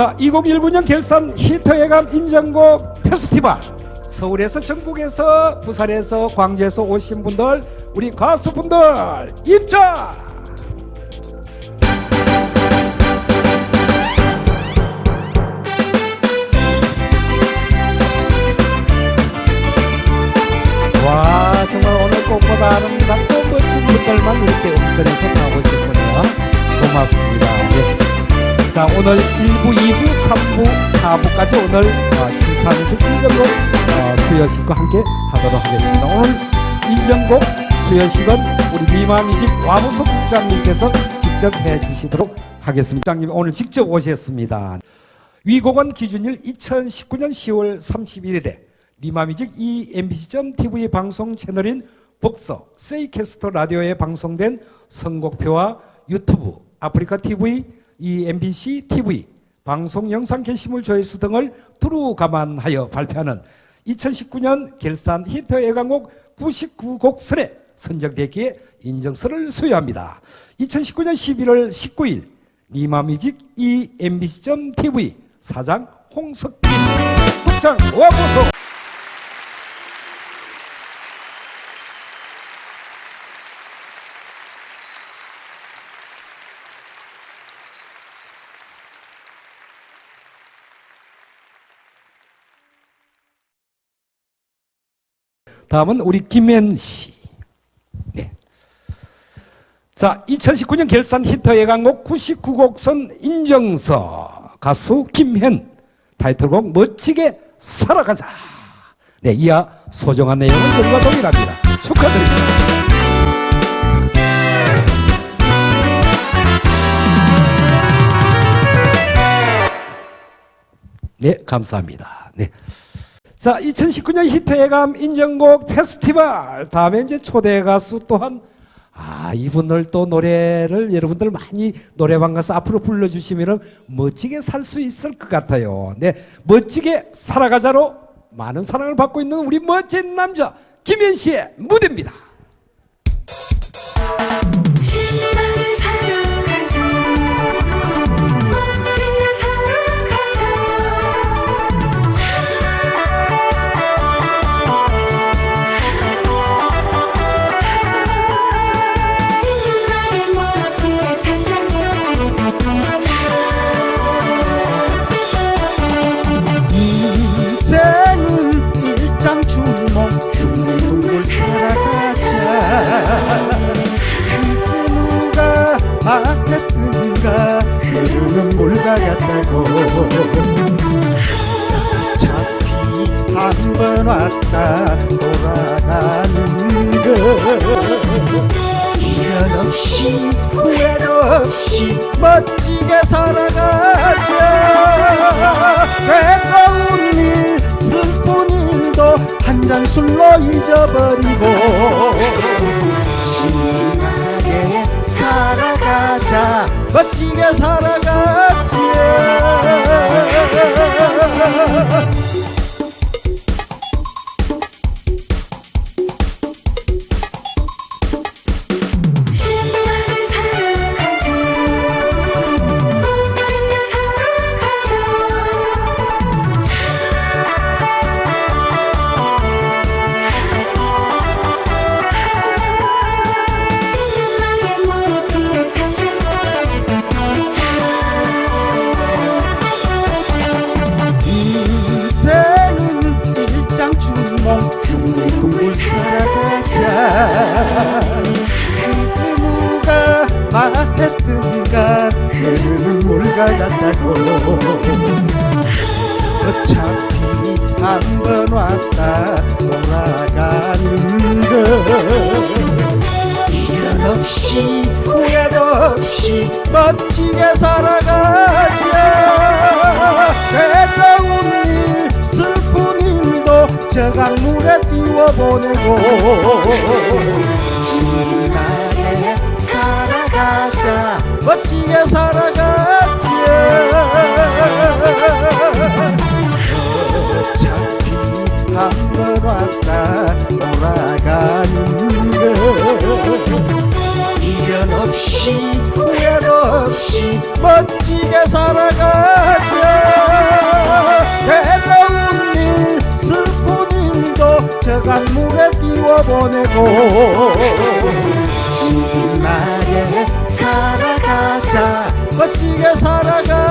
2019년 결산 히터예감 인정곡 페스티벌. 서울에서 전국에서 부산에서 광주에서 오신 분들 우리 가수분들 입장! 와 정말 오늘 꽃보다 아름답고 멋진 분들만 이렇게 음선에서 나오셨군요. 고맙습니다. 예. 자 오늘 1부, 2부, 3부, 4부까지 오늘 어, 시상식 인정곡 어, 수여식과 함께 하도록 하겠습니다. 오늘 인정곡 수여식은 우리 미마뮤직 와무석 국장님께서 직접 해주시도록 하겠습니다. 국장님 오늘 직접 오셨습니다. 위곡원 기준일 2019년 10월 31일에 니마뮤직 이 MBC.TV 방송 채널인 복석 세이캐스터 라디오에 방송된 선곡표와 유튜브, 아프리카 TV, 이 MBC TV 방송 영상 게시물 조회수 등을 두루 감안하여 발표하는 2019년 결산 히트 애강곡 99곡 선에 선정되기에 인정서를 수여합니다. 2019년 11월 19일 니마뮤직 이 MBC.TV 사장 홍석빈 국장 와보소 다음은 우리 김현 씨. 네. 자, 2019년 결산 히터 예강곡 99곡선 인정서 가수 김현 타이틀곡 멋지게 살아가자. 네, 이하 소중한 내용은 전과 동일합니다. 축하드립니다. 네, 감사합니다. 네. 자, 2019년 히트예감 인정곡 페스티벌 다음에 이제 초대 가수 또한 아 이분들 또 노래를 여러분들 많이 노래방 가서 앞으로 불러주시면 멋지게 살 수 있을 것 같아요. 네, 멋지게 살아가자로 많은 사랑을 받고 있는 우리 멋진 남자 김현 씨의 무대입니다. 말했든가 흐르는 물과 같다고. 어차피 한 번 왔다 돌아가는 것 미련 없이 후회도 없이 멋지게 살아가자 살아가자 멋지게 살아가자 신 말했든가 흐르는 물과 같다고. 어차피 한 번 왔다 돌아가는 것 미련 없이 후회도 없이 멋지게 살아가자. 괴로운 일 슬픈 일도 저 강물에 띄워보내고 멋지게 살아갔지 어차피 한 번 왔다 돌아가는 거 미련 없이 후회 없이 멋지게 살아가자. 괴로운 일 슬픈 일도 저 강물에 띄워보내고 살아가자